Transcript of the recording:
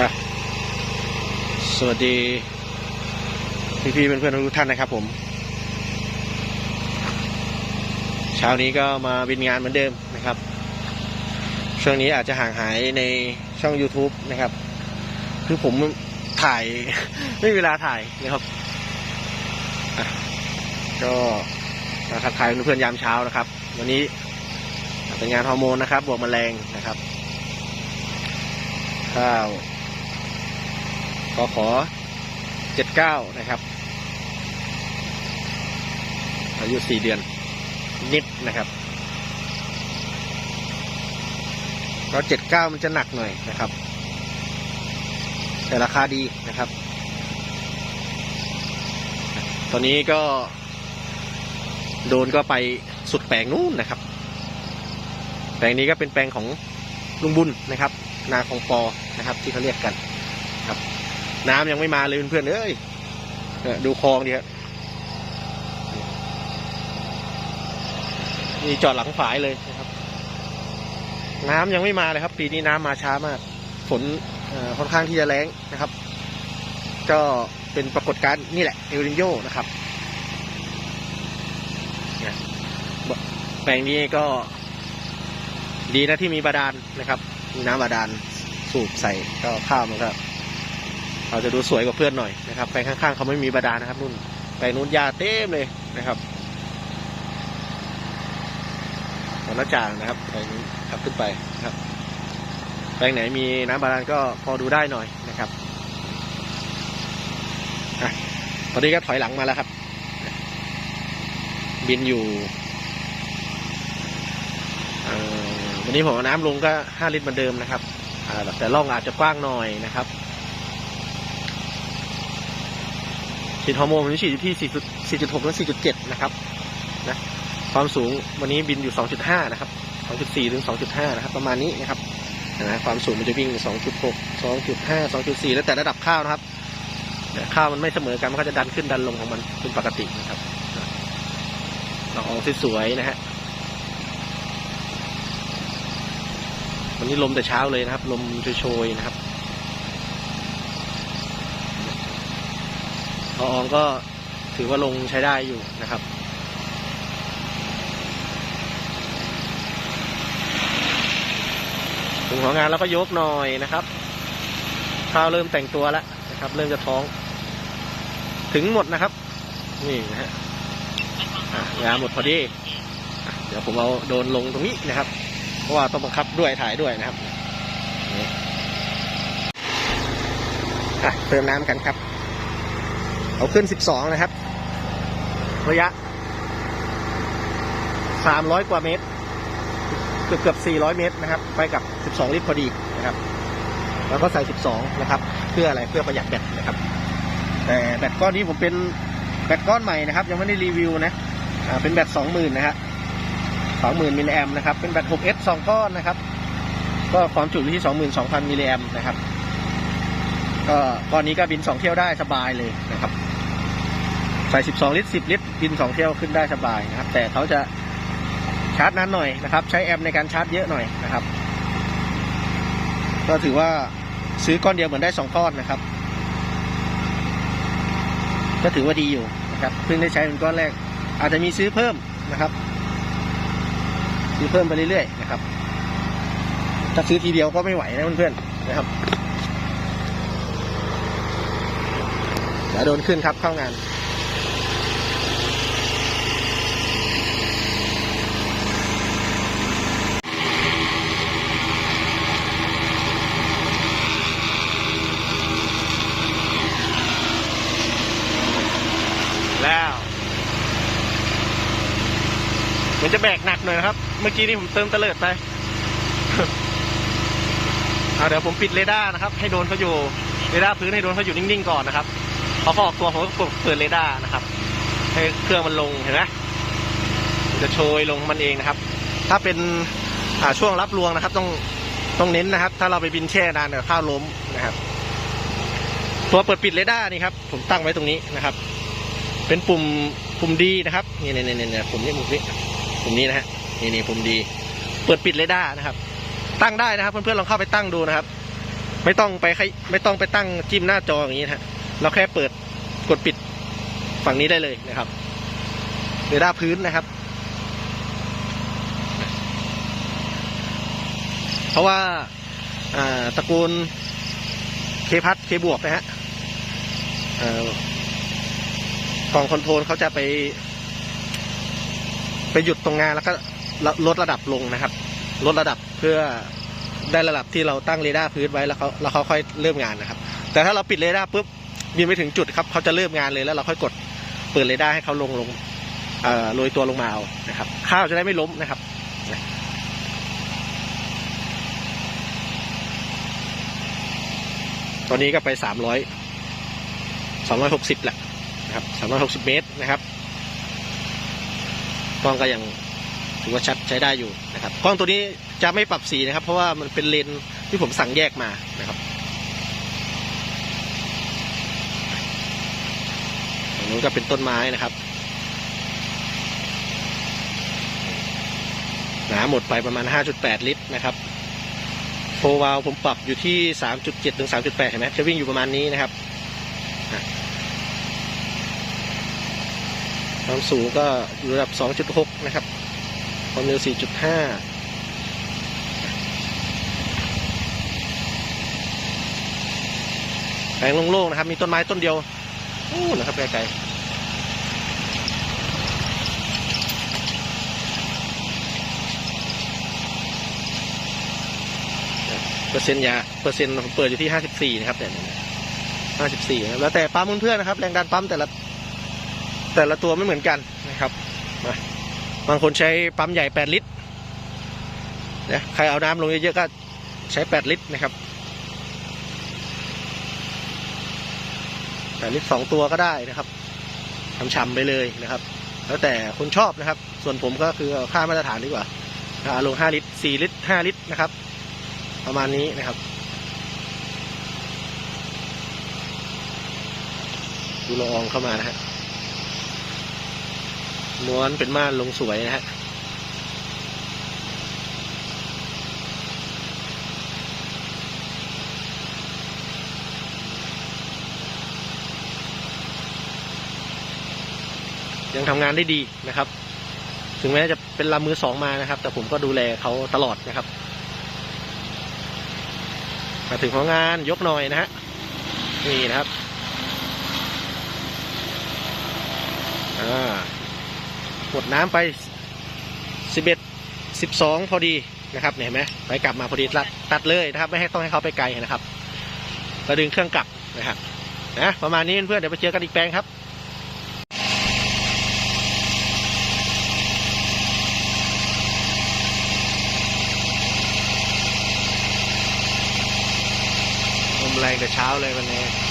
นะสวัสดี พี่ๆเพื่อนๆทุกท่านนะครับ ผม เช้านี้ก็มาบินงานเหมือนเดิมนะครับ ช่วงนี้อาจจะห่างหายในช่อง YouTube นะครับ คือผมถ่ายไม่มีเวลาถ่ายนะครับ ก็มาทักทายเพื่อนยามเช้านะครับ วันนี้เป็นงานฮอร์โมนนะครับ บวกแมลงนะครับข้าว กขอเจ็ดเก้านะครับ อายุสี่เดือน นิดนะครับก็เจ็ดเก้ามันจะหนักหน่อยนะครับ แต่ราคาดีนะครับ ตอนนี้ก็โดนก็ไปสุดแปลงนู้นนะครับ แปลงนี้ก็เป็นแปลงของลุงบุญนะครับ นาของปอนะครับ ที่เขาเรียกกัน น้ำยังไม่มาเลยเพื่อนๆเอ้ยดูคลองดิครับนี่จอดหลังฝายเลยนะครับ น้ำยังไม่มาเลยครับ ปีนี้น้ำมาช้ามาก ฝนค่อนข้างที่จะแรงนะครับ ก็เป็นปรากฏการณ์นี่แหละเอลนิโยนะครับแปลงนี้ก็ดีนะที่มีบาดาลนะครับ มีน้ำบาดาลสูบใส่ก็ข้าวมันก็ เราจะดูสวยกว่าเพื่อนหน่อยนะครับแปลงข้างๆเขาไม่มีบาดาลนะครับนุ่นแปลงนู้นยาเต็มเลยนะครับตอนละจางนะครับแปลงนี้ขับขึ้นไปนะครับแปลงไหนมีน้ำบาดาลก็พอดูได้หน่อยนะครับอตอนนี้ก็ถอยหลังมาแล้วครับ บินอยู่วันนี้ผมเอาน้ำลงก็ห้าลิตรเหมือนเดิมนะครับแต่ร่องอาจจะกว้างหน่อยนะครับ ฉีดฮอร์โมนวันนี้ฉีดอยู่ที่ 4.6ถึง4.7 นะครับนะความสูงวันนี้บินอยู่ 2.5 นะครับ 2.4 ถึง 2.5 นะครับ ประมาณนี้นะครับนะความสูงมันจะวิ่ง 2.6 2.5 2.4 แล้วแต่ระดับข้าวนะครับข้าวมันไม่เสมอกันมันก็จะดันขึ้นดันลงของมันเป็นปกตินะครับเราออกสวยๆนะฮะวันนี้ลมแต่เช้าเลยนะครับ ลมโชยๆนะครับ ละอองก็ถือว่าลงใช้ได้อยู่นะครับถึงของงานแล้วก็ยกหน่อยนะครับ ข้าวเริ่มแต่งตัวแล้วนะครับ เริ่มจะท้อง ถึงหมดนะครับ นี่นะฮะงานหมดพอดี เดี๋ยวผมเอาโดนลงตรงนี้นะครับ เพราะว่าต้องบังคับด้วยถ่ายด้วยนะครับเติมน้ำกันครับ เอาขึ้น 12 นะครับ ระยะ 300 กว่าเมตร เกือบเกือบ 400 เมตรนะครับ ไปกับ 12 ลิตรพอดีนะครับ แล้วก็ใส่ 12 นะครับ เพื่ออะไร เพื่อประหยัดแบตนะครับ แต่แบตก้อนนี้ผมเป็นแบตก้อนใหม่นะครับ ยังไม่ได้รีวิวนะอ่าเป็นแบต 20,000 นะฮะสองหมื่นมิลลิแอมนะครับ เป็นแบต 6S สองก้อนนะครับ ก็ความจุอยู่ที่สองหมื่นสองพันมิลลิแอมนะครับ ก็ก้อนนี้ก็บินสองเที่ยวได้สบายเลยนะครับ ใส่สิบสองลิตรสิบลิตรบินสองเที่ยวขึ้นได้สบายนะครับ แต่เขาจะชาร์จนั้นหน่อยนะครับ ใช้แอมในการชาร์จเยอะหน่อยนะครับ ก็ถือว่าซื้อก้อนเดียวเหมือนได้สองก้อนนะครับ ก็ถือว่าดีอยู่นะครับ เพิ่งได้ใช้เป็นก้อนแรก อาจจะมีซื้อเพิ่มนะครับ ซื้อเพิ่มไปเรื่อยๆนะครับ ถ้าซื้อทีเดียวก็ไม่ไหวนะเพื่อนๆนะครับเดี๋ยวโดนขึ้นครับเข้างาน แล้ว จะแบกหนักหน่อยนะครับ เมื่อกี้นี่ผมเติมตะเลิดไปเดี๋ยวผมปิดเรดาร์นะครับ ให้โดนเขาอยู่เรดาร์พื้นให้โดนเขาอยู่นิ่งๆก่อนนะครับพอเขาออกตัวผมก็กดเปิดเรดาร์นะครับ ให้เครื่องมันลงเห็นไหมจะโชยลงมันเองนะครับ ถ้าเป็นช่วงรับรวงนะครับ ต้องต้องเน้นนะครับ ถ้าเราไปบินแช่นานเดี๋ยวข้าวล้มนะครับ ตัวเปิดปิดเรดาร์นี่ครับ ผมตั้งไว้ตรงนี้นะครับ เป็นปุ่มปุ่มดีนะครับนี่นี่นี่นี่ปุ่มนี้ปุ่มนี้ ปุ่มนี้นะฮะนี่นี่ปุ่มดี เปิดปิดเรดาร์นะครับ ตั้งได้นะครับ เพื่อนๆลองเข้าไปตั้งดูนะครับ ไม่ต้องไปไม่ต้องไปตั้งจิ้มหน้าจออย่างนี้นะฮะเราแค่เปิดกดปิดฝั่งนี้ได้เลยนะครับเรดาร์พื้นนะครับ เพราะว่าอ่าตระกูลเคพัทเคบวกนะฮะกล่องคอนโทรลเขาจะไป ไปหยุดตรงงานแล้วก็ลดระดับลงนะครับ ลดระดับเพื่อได้ระดับที่เราตั้งเรดาร์พื้นไว้แล้วเขาแล้วเขาค่อยเริ่มงานนะครับ แต่ถ้าเราปิดเรดาร์ปุ๊บบินไปถึงจุดครับเขาจะเริ่มงานเลยแล้วเราค่อยกดเปิดเรดาร์ให้เขาลงลงเอ่อโรยตัวลงมาเอานะครับ ข้าวจะได้ไม่ล้มนะครับตอนนี้ก็ไปสามร้อยสองร้อยหกสิบแหละนะครับสามร้อยหกสิบเมตรนะครับ กล้องก็ยังถือว่าชัดใช้ได้อยู่นะครับกล้องตัวนี้จะไม่ปรับสีนะครับ เพราะว่ามันเป็นเลนที่ผมสั่งแยกมานะครับตรงนู้นก็เป็นต้นไม้นะครับหนาหมดไปประมาณ 5.8 ลิตรนะครับโฟวาลผมปรับอยู่ที่ 3.7 ถึง 3.8 เห็นไหมจะวิ่งอยู่ประมาณนี้นะครับอะ ความสูงก็อยู่ระดับ 2.6 นะครับ ความเร็ว 4.5แปลงโล่งๆนะครับ มีต้นไม้ต้นเดียวอู้นะครับไกลๆเปอร์เซ็นต์ยาเปอร์เซ็นต์เปิดอยู่ที่54นะครับแต่ห้าสิบสี่54แล้วแต่ปั๊มเพื่อนๆนะครับ แรงดันปั๊มแต่ละ แต่ละตัวไม่เหมือนกันนะครับมาบางคนใช้ปั๊มใหญ่ 8 ลิตรนะใครเอาน้ำลงเยอะๆก็ใช้ 8 ลิตรนะครับ8ลิตรสองตัวก็ได้นะครับทำๆไปเลยนะครับ แล้วแต่คนชอบนะครับ ส่วนผมก็คือค่ามาตรฐานดีกว่าเอาลง 5 ลิตร 4 ลิตร 5 ลิตรนะครับ ประมาณนี้นะครับ ดูละอองเข้ามานะฮะ ม้วนเป็นม่านลงสวยนะฮะยังทำงานได้ดีนะครับ ถึงแม้จะเป็นลำมือสองมานะครับ แต่ผมก็ดูแลเขาตลอดนะครับ มาถึงของงานยกหน่อยนะฮะ นี่นะครับ อ่า หมดน้ำไปสิบเอ็ดสิบสองพอดีนะครับเห็นไหมไปกลับมาพอดีตัดตัดเลยนะครับไม่ให้ต้องให้เขาไปไกลนะครับแล้วดึงเครื่องกลับนะครับนะประมาณนี้เพื่อนเดี๋ยวไปเจอกันอีกแปลงครับลมแรงแต่เช้าเลยวันนี้